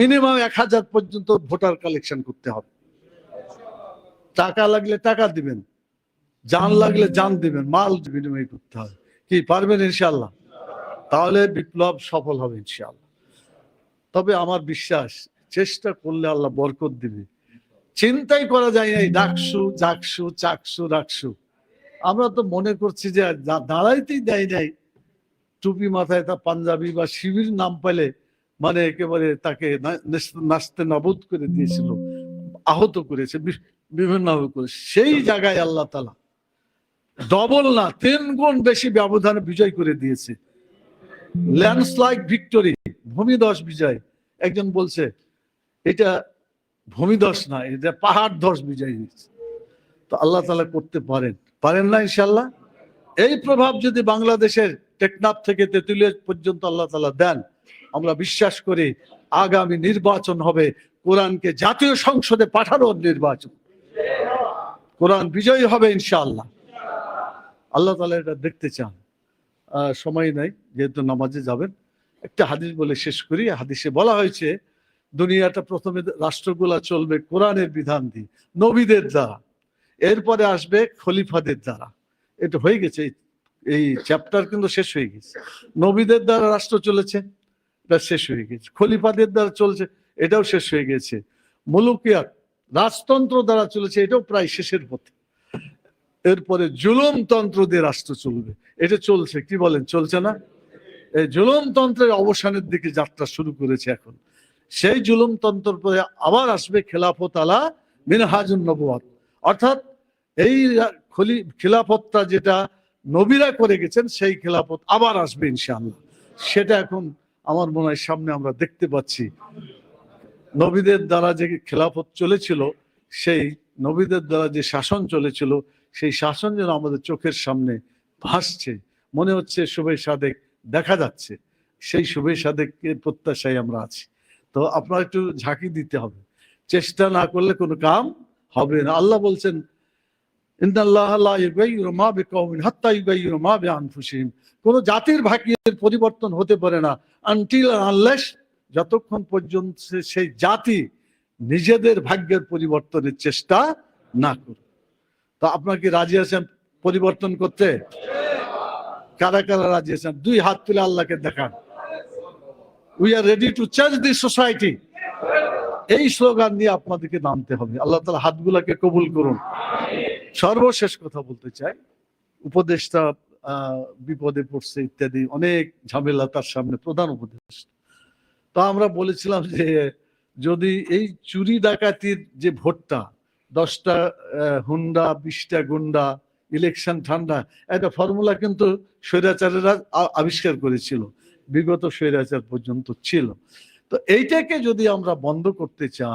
Minimum এক হাজার পর্যন্ত ভোটার কালেকশন করতে হবে। টাকা লাগলে টাকা দিবেন জান লাগলে জান দিবেন, মাল বিনিময় করতে হবে। কি, পারবেন ইনশাল্লাহ তাহলে বিপ্লব সফল হবে ইনশাল্লাহ তবে আমার বিশ্বাস, চেষ্টা করলে আল্লাহ বরকত দিবে। চিন্তাই করা যায় নাই, ডাকসু, জাকসু, চাকসু রাখসু আমরা তো মনে করছি যে দাঁড়াইতেই দেয় নাই। টুপি মাথায় তা পাঞ্জাবি বা শিবির নাম পেলে মানে একেবারে তাকে না- নাস- নাস্তে নাবুদ করে দিয়েছিল, আহত করেছে বিভিন্নভাবে করে সেই জায়গায় আল্লাহ তালা ডবল না, তিন গুণ বেশি ব্যবধানে বিজয় করে দিয়েছে। ল্যান্ডস্লাইড ভিক্টরি ভূমিদশ বিজয়। একজন বলছে, এটা ভূমিদশ না, এটা পাহাড় ধস বিজয় হয়েছে। তো আল্লাহ তালা করতে পারেন। পারেন না ইনশাল্লাহ এই প্রভাব যদি বাংলাদেশের টেকনাফ থেকে তেঁতুলিয়া পর্যন্ত আল্লাহ তালা দেন আমরা বিশ্বাস করি আগামী নির্বাচন হবে কোরআনকে জাতীয় সংসদে পাঠানোর নির্বাচন। কোরআন বিজয়ী হবে ইনশাআল্লাহ। আল্লাহ তালা এটা দেখতে চান। সময় নাই, যেহেতু নামাজে যাবেন। একটা হাদিস বলে শেষ করি। হাদিসে বলা হয়েছে, দুনিয়াটা প্রথমে রাষ্ট্রগুলা চলবে কোরআনের বিধান দিয়ে, নবীদের দ্বারা। এরপরে আসবে খলিফাদের দ্বারা। এটা হয়ে গেছে, এই- এই চ্যাপ্টার কিন্তু শেষ হয়ে গেছে। নবীদের দ্বারা রাষ্ট্র চলেছে। এটা শেষ হয়ে গেছে। খলিফাদের দ্বারা চলছে, এটাও শেষ হয়ে গেছে। মুলুকিয়াত, রাজতন্ত্র দ্বারা চলেছে, এটাও প্রায় শেষের পথে। এরপরে জুলুমতন্ত্র দিয়ে রাষ্ট্র চলবে। এটা চলছে, কি বলেন, চলছে না? এই জুলুম তন্ত্রের অবসানের দিকে যাত্রা শুরু করেছে এখন। সেই জুলুম তন্ত্র পরে আবার আসবে খেলাফত আলা মিনহাজুন নবুয়াত। অর্থাৎ এই খলি, খিলাফতটা যেটা নবীরা করে গেছেন, সেই খেলাফত আবার আসবে ইনশাআল্লাহ। সেটা এখন আমার মনে হয় সামনে আমরা দেখতে পাচ্ছি। নবীদের দ্বারা যে খেলাফত চলেছিল, সেই নবীদের দ্বারা যে শাসন চলেছিল, সেই শাসন যেন আমাদের চোখের সামনে ভাসছে। মনে হচ্ছে শুভে সাদেক দেখা যাচ্ছে। সেই শুভে সাদেকের প্রত্যাশায় আমরা আছি। তো আপনার একটু ঝাঁকি দিতে হবে। চেষ্টা না করলে কোনো কাম হবে না। আল্লাহ বলছেন কোন জাতির ভাগ্যের পরিবর্তন হতে পারে না আনটিল আনলেস যতক্ষণ পর্যন্ত সেই জাতি নিজেদের ভাগ্যের পরিবর্তনের চেষ্টা না করে তো আপনার কি রাজি আছেন পরিবর্তন করতে? কারা কারা রাজি আছেন? দুই হাত তুলে আল্লাহকে দেখান। We are ready to change the society এই স্লোগান নিয়ে আপনাদেরকে নামতে হবে। আল্লাহ তালা হাতগুলাকে কবুল করুন। সর্বশেষ কথা বলতে চাই। উপদেশটা আহ, বিপদে পড়ছে ইত্যাদি অনেক ঝামেলা তার সামনে প্রধান উপদেশ তো আমরা বলেছিলাম যে যদি এই চুরি ডাকাতির যে ভোটটা দশটা হুন্ডা বিশটা গুন্ডা ইলেকশন ঠান্ডা একটা ফর্মুলা কিন্তু স্বৈরাচারেরা আবিষ্কার করেছিল বিগত স্বৈরাচার পর্যন্ত ছিল। তো এইটাকে যদি আমরা বন্ধ করতে চাই